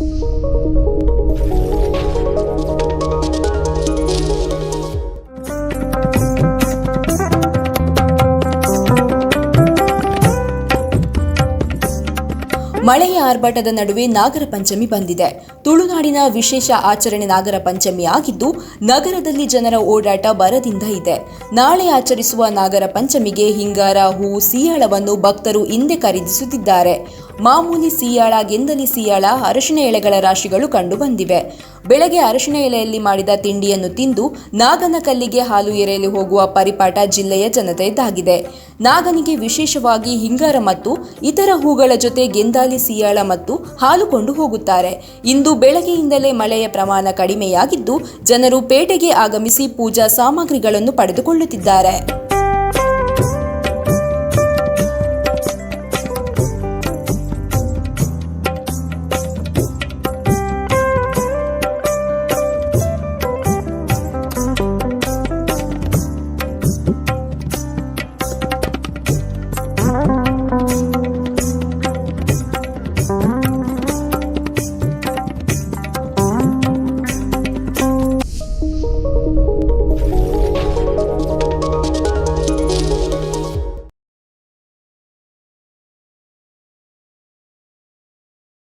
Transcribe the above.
ಮಳೆಯ ಆರ್ಭಟದ ನಡುವೆ ನಾಗರ ಪಂಚಮಿ ಬಂದಿದೆ. ತುಳುನಾಡಿನ ವಿಶೇಷ ಆಚರಣೆ ನಾಗರ ಪಂಚಮಿ ಆಗಿದ್ದು, ನಗರದಲ್ಲಿ ಜನರ ಓಡಾಟ ಬರದಿಂದ ಇದೆ. ನಾಳೆ ಆಚರಿಸುವ ನಾಗರ ಪಂಚಮಿಗೆ ಹಿಂಗಾರ, ಹೂ, ಸಿಯಾಳವನ್ನು ಭಕ್ತರು ಹಿಂದೆ ಖರೀದಿಸುತ್ತಿದ್ದಾರೆ. ಮಾಮೂಲಿ ಸಿಯಾಳ, ಗೆಂದಲಿ ಸಿಯಾಳ, ಅರಶಿನ ಎಲೆಗಳ ರಾಶಿಗಳು ಕಂಡು ಬಂದಿವೆ. ಬೆಳಗ್ಗೆ ಅರಶಿನ ಎಲೆಯಲ್ಲಿ ಮಾಡಿದ ತಿಂಡಿಯನ್ನು ತಿಂದು ನಾಗನ ಕಲ್ಲಿಗೆ ಹಾಲು ಎರೆಯಲು ಹೋಗುವ ಪರಿಪಾಠ ಜಿಲ್ಲೆಯ ಜನತೆಯದ್ದಾಗಿದೆ ನಾಗನಿಗೆ ವಿಶೇಷವಾಗಿ ಹಿಂಗಾರ ಮತ್ತು ಇತರ ಹೂಗಳ ಜೊತೆ ಗೆಂದಾಲಿ ಸಿಯಾಳ ಮತ್ತು ಹಾಲು ಕೊಂಡು ಹೋಗುತ್ತಾರೆ. ಇಂದು ಬೆಳಗ್ಗೆಯಿಂದಲೇ ಮಳೆಯ ಪ್ರಮಾಣ ಕಡಿಮೆಯಾಗಿದ್ದು, ಜನರು ಪೇಟೆಗೆ ಆಗಮಿಸಿ ಪೂಜಾ ಸಾಮಗ್ರಿಗಳನ್ನು ಪಡೆದುಕೊಳ್ಳುತ್ತಿದ್ದಾರೆ.